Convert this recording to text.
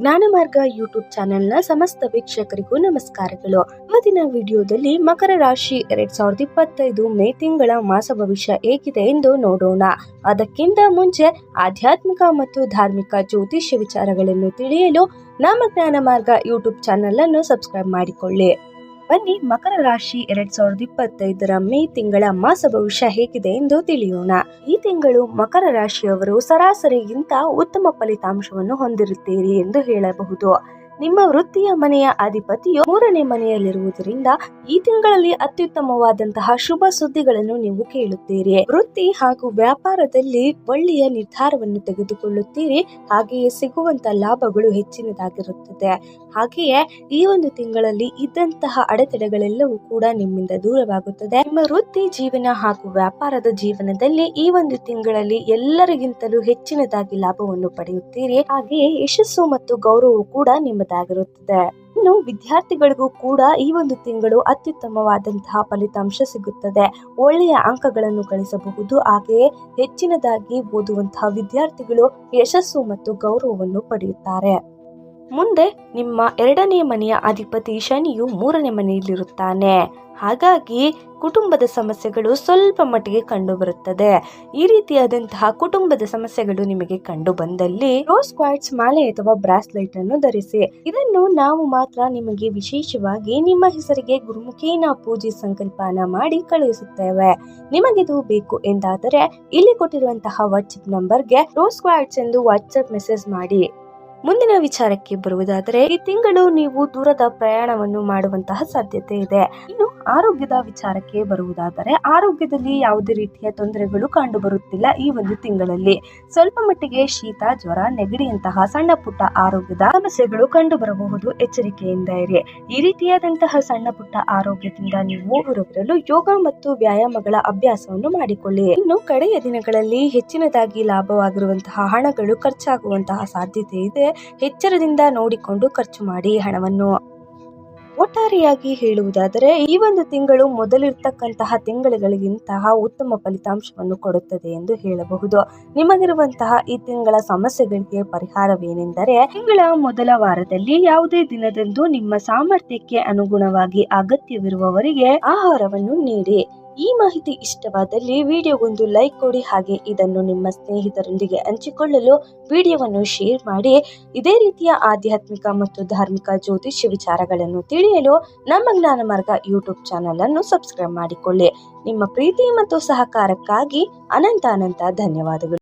ಜ್ಞಾನ ಮಾರ್ಗ ಯೂಟ್ಯೂಬ್ ಚಾನೆಲ್ನ ಸಮಸ್ತ ವೀಕ್ಷಕರಿಗೂ ನಮಸ್ಕಾರಗಳು. ಇವತ್ತಿನ ವಿಡಿಯೋದಲ್ಲಿ ಮಕರ ರಾಶಿ ಎರಡ್ ಸಾವಿರದ ಇಪ್ಪತ್ತೈದು ಮೇ ತಿಂಗಳ ಮಾಸ ಭವಿಷ್ಯ ಹೇಗಿದೆ ಎಂದು ನೋಡೋಣ. ಅದಕ್ಕಿಂತ ಮುಂಚೆ ಆಧ್ಯಾತ್ಮಿಕ ಮತ್ತು ಧಾರ್ಮಿಕ ಜ್ಯೋತಿಷ್ಯ ವಿಚಾರಗಳನ್ನು ತಿಳಿಯಲು ನಮ್ಮ ಜ್ಞಾನ ಮಾರ್ಗ ಯೂಟ್ಯೂಬ್ ಚಾನೆಲ್ ಅನ್ನು ಸಬ್ಸ್ಕ್ರೈಬ್ ಮಾಡಿಕೊಳ್ಳಿ. ಬನ್ನಿ ಮಕರ ರಾಶಿ ಎರಡ್ ಸಾವಿರದ ಇಪ್ಪತ್ತೈದರ ಮೇ ತಿಂಗಳ ಮಾಸ ಭವಿಷ್ಯ ಹೇಗಿದೆ ಎಂದು ತಿಳಿಯೋಣ. ಈ ತಿಂಗಳು ಮಕರ ರಾಶಿಯವರು ಸರಾಸರಿಗಿಂತ ಉತ್ತಮ ಫಲಿತಾಂಶವನ್ನು ಹೊಂದಿರುತ್ತೀರಿ ಎಂದು ಹೇಳಬಹುದು. ನಿಮ್ಮ ವೃತ್ತಿಯ ಮನೆಯ ಅಧಿಪತಿಯು ಮೂರನೇ ಮನೆಯಲ್ಲಿರುವುದರಿಂದ ಈ ತಿಂಗಳಲ್ಲಿ ಅತ್ಯುತ್ತಮವಾದಂತಹ ಶುಭ ಸುದ್ದಿಗಳನ್ನು ನೀವು ಕೇಳುತ್ತೀರಿ. ವೃತ್ತಿ ಹಾಗೂ ವ್ಯಾಪಾರದಲ್ಲಿ ಒಳ್ಳೆಯ ನಿರ್ಧಾರವನ್ನು ತೆಗೆದುಕೊಳ್ಳುತ್ತೀರಿ. ಹಾಗೆಯೇ ಸಿಗುವಂತ ಲಾಭಗಳು ಹೆಚ್ಚಿನದಾಗಿರುತ್ತದೆ. ಹಾಗೆಯೇ ಈ ಒಂದು ತಿಂಗಳಲ್ಲಿ ಇದ್ದಂತಹ ಅಡೆತಡೆಗಳೆಲ್ಲವೂ ಕೂಡ ನಿಮ್ಮಿಂದ ದೂರವಾಗುತ್ತದೆ. ನಿಮ್ಮ ವೃತ್ತಿ ಜೀವನ ಹಾಗೂ ವ್ಯಾಪಾರದ ಜೀವನದಲ್ಲಿ ಈ ಒಂದು ತಿಂಗಳಲ್ಲಿ ಎಲ್ಲರಿಗಿಂತಲೂ ಹೆಚ್ಚಿನದಾಗಿ ಲಾಭವನ್ನು ಪಡೆಯುತ್ತೀರಿ. ಹಾಗೆಯೇ ಯಶಸ್ಸು ಮತ್ತು ಗೌರವವು ಕೂಡ ನಿಮ್ಮದಾಗಿರುತ್ತದೆ ಇನ್ನು ವಿದ್ಯಾರ್ಥಿಗಳಿಗೂ ಕೂಡ ಈ ಒಂದು ತಿಂಗಳು ಅತ್ಯುತ್ತಮವಾದಂತಹ ಫಲಿತಾಂಶ ಸಿಗುತ್ತದೆ. ಒಳ್ಳೆಯ ಅಂಕಗಳನ್ನು ಗಳಿಸಬಹುದು. ಹಾಗೆಯೇ ಹೆಚ್ಚಿನದಾಗಿ ಓದುವಂತಹ ವಿದ್ಯಾರ್ಥಿಗಳು ಯಶಸ್ಸು ಮತ್ತು ಗೌರವವನ್ನು ಪಡೆಯುತ್ತಾರೆ. ಮುಂದೆ ನಿಮ್ಮ ಎರಡನೇ ಮನೆಯ ಅಧಿಪತಿ ಶನಿಯು ಮೂರನೇ ಮನೆಯಲ್ಲಿರುತ್ತಾನೆ. ಹಾಗಾಗಿ ಕುಟುಂಬದ ಸಮಸ್ಯೆಗಳು ಸ್ವಲ್ಪ ಮಟ್ಟಿಗೆ ಕಂಡು ಬರುತ್ತದೆ ಈ ರೀತಿಯಾದಂತಹ ಕುಟುಂಬದ ಸಮಸ್ಯೆಗಳು ನಿಮಗೆ ಕಂಡು ಬಂದಲ್ಲಿ ರೋಸ್ ಕ್ವಾಟ್ಸ್ ಮಾಲೆ ಅಥವಾ ಬ್ರಾಸ್ಲೆಟ್ ಅನ್ನು ಧರಿಸಿ, ಇದನ್ನು ನಾವು ಮಾತ್ರ ನಿಮಗೆ ವಿಶೇಷವಾಗಿ ನಿಮ್ಮ ಹೆಸರಿಗೆ ಗುರುಮುಖೇನ ಪೂಜೆ ಸಂಕಲ್ಪನ ಮಾಡಿ ಕಳುಹಿಸುತ್ತೇವೆ. ನಿಮಗಿದು ಬೇಕು ಎಂದಾದರೆ, ಇಲ್ಲಿ ಕೊಟ್ಟಿರುವಂತಹ ವಾಟ್ಸ್ಆಪ್ ನಂಬರ್ಗೆ ರೋಸ್ ಕ್ವಾಟ್ಸ್ ಎಂದು ವಾಟ್ಸ್ಆಪ್ ಮೆಸೇಜ್ ಮಾಡಿ. ಮುಂದಿನ ವಿಚಾರಕ್ಕೆ ಬರುವುದಾದರೆ, ಈ ತಿಂಗಳು ನೀವು ದೂರದ ಪ್ರಯಾಣವನ್ನು ಮಾಡುವಂತಹ ಸಾಧ್ಯತೆ ಇದೆ. ಇನ್ನು ಆರೋಗ್ಯದ ವಿಚಾರಕ್ಕೆ ಬರುವುದಾದರೆ, ಆರೋಗ್ಯದಲ್ಲಿ ಯಾವುದೇ ರೀತಿಯ ತೊಂದರೆಗಳು ಕಂಡು ಬರುತ್ತಿಲ್ಲ ಈ ಒಂದು ತಿಂಗಳಲ್ಲಿ. ಸ್ವಲ್ಪ ಮಟ್ಟಿಗೆ ಶೀತ, ಜ್ವರ, ನೆಗಡಿಯಂತಹ ಸಣ್ಣ ಪುಟ್ಟ ಆರೋಗ್ಯದ ಸಮಸ್ಯೆಗಳು ಕಂಡು ಬರಬಹುದು ಎಚ್ಚರಿಕೆಯಿಂದ ಇರಿ. ಈ ರೀತಿಯಾದಂತಹ ಸಣ್ಣ ಪುಟ್ಟ ಆರೋಗ್ಯದಿಂದ ನೀವು ಹೊರಬರಲು ಯೋಗ ಮತ್ತು ವ್ಯಾಯಾಮಗಳ ಅಭ್ಯಾಸವನ್ನು ಮಾಡಿಕೊಳ್ಳಿ. ಇನ್ನು ಕಡೆಯ ದಿನಗಳಲ್ಲಿ ಹೆಚ್ಚಿನದಾಗಿ ಲಾಭವಾಗಿರುವಂತಹ ಹಣಗಳು ಖರ್ಚಾಗುವಂತಹ ಸಾಧ್ಯತೆ ಇದೆ. ಎಚ್ಚರದಿಂದ ನೋಡಿಕೊಂಡು ಖರ್ಚು ಮಾಡಿ ಹಣವನ್ನು. ಒಟ್ಟಾರೆಯಾಗಿ ಹೇಳುವುದಾದರೆ, ಈ ಒಂದು ತಿಂಗಳು ಮೊದಲಿರ್ತಕ್ಕಂತಹ ತಿಂಗಳುಗಳಿಗಿಂತಹ ಉತ್ತಮ ಫಲಿತಾಂಶವನ್ನು ಕೊಡುತ್ತದೆ ಎಂದು ಹೇಳಬಹುದು. ನಿಮಗಿರುವಂತಹ ಈ ತಿಂಗಳ ಸಮಸ್ಯೆಗಳಿಗೆ ಪರಿಹಾರವೇನೆಂದರೆ, ತಿಂಗಳ ಮೊದಲ ವಾರದಲ್ಲಿ ಯಾವುದೇ ದಿನದಂದು ನಿಮ್ಮ ಸಾಮರ್ಥ್ಯಕ್ಕೆ ಅನುಗುಣವಾಗಿ ಅಗತ್ಯವಿರುವವರಿಗೆ ಆಹಾರವನ್ನು ನೀಡಿ. ಈ ಮಾಹಿತಿ ಇಷ್ಟವಾದಲ್ಲಿ ವಿಡಿಯೋಗೊಂದು ಲೈಕ್ ಕೊಡಿ ಹಾಗೆ ಇದನ್ನು ನಿಮ್ಮ ಸ್ನೇಹಿತರೊಂದಿಗೆ ಹಂಚಿಕೊಳ್ಳಲು ವಿಡಿಯೋವನ್ನು ಶೇರ್ ಮಾಡಿ. ಇದೇ ರೀತಿಯ ಆಧ್ಯಾತ್ಮಿಕ ಮತ್ತು ಧಾರ್ಮಿಕ ಜ್ಯೋತಿಷ್ಯ ವಿಚಾರಗಳನ್ನು ತಿಳಿಯಲು ನಮ್ಮ ಜ್ಞಾನ ಮಾರ್ಗ ಯೂಟ್ಯೂಬ್ ಚಾನಲ್ ಅನ್ನು ಸಬ್ಸ್ಕ್ರೈಬ್ ಮಾಡಿಕೊಳ್ಳಿ. ನಿಮ್ಮ ಪ್ರೀತಿ ಮತ್ತು ಸಹಕಾರಕ್ಕಾಗಿ ಅನಂತ ಅನಂತ ಧನ್ಯವಾದಗಳು.